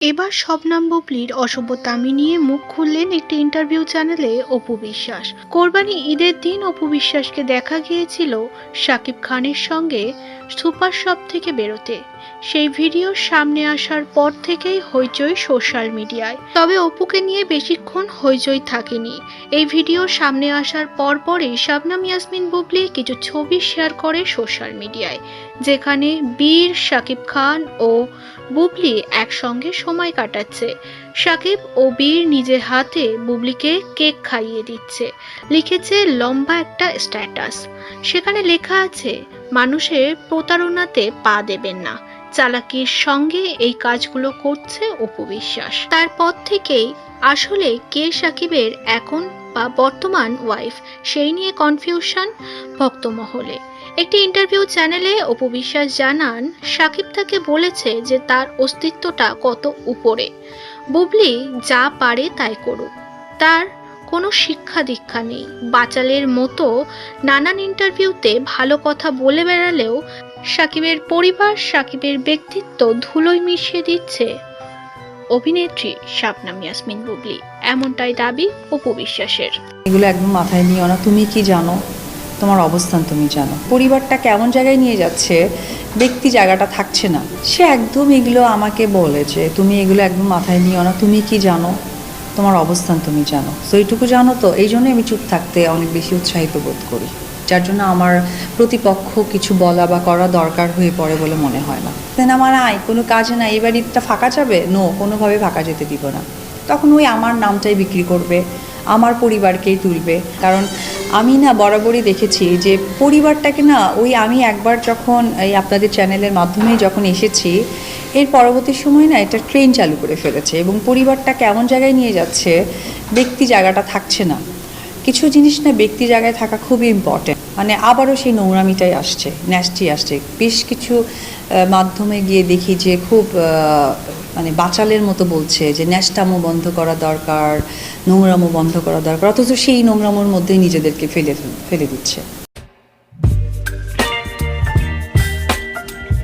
এবার শবনাম বুবলির অসভ্যতামি নিয়ে মুখ খুললেন একটি ইন্টারভিউ চ্যানেলে অপু বিশ্বাস। কোরবানি ঈদের দিন অপু বিশ্বাসকে দেখা গিয়েছিল শাকিব খানের সঙ্গে সুপার শপ থেকে বেরোতে। সেই ভিডিও সামনে আসার পর থেকেই হইচই সোশ্যাল মিডিয়ায় তবে অপুকে নিয়ে বেশিক্ষণ হইচই থাকেনি। এই ভিডিও সামনে আসার পর পরই শাবনাম ইয়াসমিন বুবলি কিছু ছবি শেয়ার করে সোশ্যাল মিডিয়ায় যেখানে বীর শাকিব খান ও বুবলি একসঙ্গে সময় কাটাচ্ছে। সাকিব ও বীর নিজের হাতে বুবলিকে কেক খাইয়ে দিচ্ছে। লিখেছে লম্বা একটা স্ট্যাটাস। সেখানে লেখা আছে, মানুষের প্রতারণাতে পা দেবেন না। চালাকির সঙ্গে এই কাজগুলো করছে উপবিশ্বাস তার তারপর থেকেই আসলে কে সাকিবের এখন বা বর্তমান ওয়াইফ সেই নিয়ে কনফিউশন ভক্তমহলে। একটি ইন্টারভিউ চ্যানেলে অপু বিশ্বাস জানান, সাকিব তাকে বলেছে যে তার অস্তিত্বটা কত উপরে। বুবলি, যা পারে তাই করুক। তার কোনো শিক্ষা দীক্ষা নেই। বাচালের মতো নানান ইন্টারভিউতে ভালো কথা বলে বেড়ালেও সাকিবের পরিবার, সাকিবের ব্যক্তিত্ব ধুলোয় মিশিয়ে দিচ্ছে। অভিনেত্রী শাবনাম ইয়াসমিন বুবলি। এমনটাই দাবি অপু বিশ্বাসের। এগুলো একদম মাথায় নিও না, তুমি কি জানো? তোমার অবস্থান তুমি জানো। পরিবারটা কেমন জায়গায় নিয়ে যাচ্ছে, ব্যক্তি জায়গাটা থাকছে না। সে একদম এগুলো আমাকে বলেছে তুমি এগুলো একদম মাথায় নিও না, তুমি কি জানো? তোমার অবস্থান তুমি জানো। তো এইটুকু জানো তো? এই জন্যই আমি চুপ থাকতে অনেক বেশি উৎসাহিত বোধ করি। যার জন্য আমার প্রতিপক্ষ কিছু বলা বা করা দরকার হয়ে পড়ে বলে মনে হয় না। দেন আমার নাই কোনো কাজ নাই এবার ঈদটা ফাঁকা যাবে? নো কোনোভাবে ফাঁকা যেতে দিব না। তখন ওই আমার নামটাই বিক্রি করবে, আমার পরিবারকেই তুলবে। কারণ আমি না বরাবরই দেখেছি যে পরিবারটাকে না, ওই আমি একবার যখন এই আপনাদের চ্যানেলের মাধ্যমে যখন এসেছি, এর পরবর্তী সময় না এটা ট্রেন চালু করে ফেলেছে এবং পরিবারটা কেমন জায়গায় নিয়ে যাচ্ছে, ব্যক্তি জায়গাটা থাকছে না। কিছু জিনিস না ব্যক্তি জায়গায় থাকা খুবই ইম্পর্টেন্ট মানে আবারও সেই নোংরামিটাই আসছে ন্যাস্টি আসছে। বেশ কিছু মাধ্যমে গিয়ে দেখি যে খুব মানে বাচালের মতো বলছে যে ন্যাস্টামো বন্ধ করা দরকার, নোংরামো বন্ধ করা দরকার, অথচ সেই নোংরামোর মধ্যেই নিজেদেরকে ফেলে ফেলে দিচ্ছে।